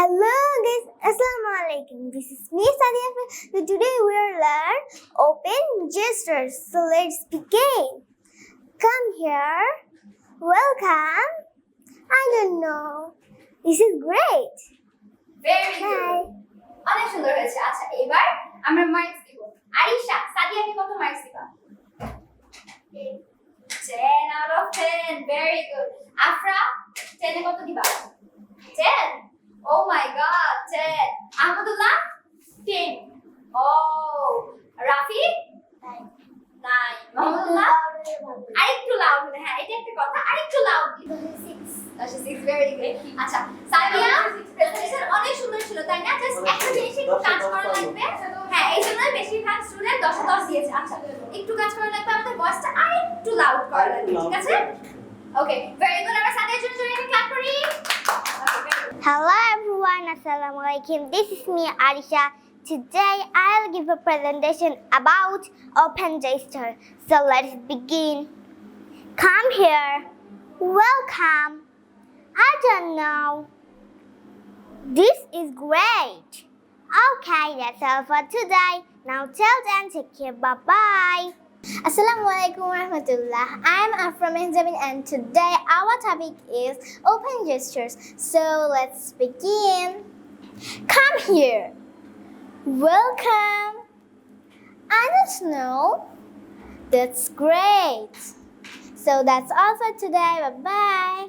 Hello guys, Assalamu alaikum. This is me Sadia. So today we will learn open gestures. So let's begin. Come here. Welcome. I don't know. This is great. Very Hi. Good অনেক সুন্দর হয়েছে আচ্ছা এবার আমরা marks দিব আরিশা সাদিয়াকে কত marks দিবা 10 out of 10 very good Afra 10 এ কত দিবা 10 oh my god 10 আহমদুল্লাহ 10 ও রাফি 9 মোহাম্মদুল্লাহ আরেকটু লাউড হ্যাঁ এটা একটা কথা আরেকটু লাউড আচ্ছা সিক্স ভেরি গুড আচ্ছা সাদিয়া প্রেজেন্টেশন অনেক সুন্দর ছিল তাই না? জাস্ট একটা জিনিস একটু কাজ করা লাগবে। হ্যাঁ এই জন্য বেশিরভাগ স্টুডেন্ট দশে দশ দিয়েছে। আচ্ছা একটু কাজ করা লাগবে আমাদের ভয়েসটা আরেকটু লাউড করা লাগবে ঠিক আছে? ওকে ভেরি গুড আমরা সাদিয়ার জন্য জোরে একটা ক্লাপ করি. Hello Assalamu alaikum. This is me Arisha. Today I'll give a presentation about open gesture. So let's begin. Come here. Welcome. I don't know. This is great. Okay, that's all for today. Now tell them take care. Bye bye. Assalamu alaikum warahmatullah. I'm Afra Menjamin and today our topic is open gestures. So let's begin. Come here. Welcome. I don't know. That's great. So that's all for today. Bye bye.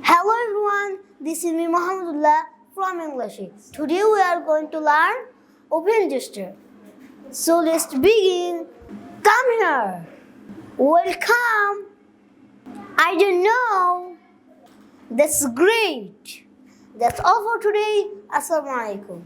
Hello everyone, this is me Muhammadullah from English. Today we are going to learn open gesture. So let's begin. Come here. Welcome. I don't know. That's great. That's all for today. Assalamu alaikum.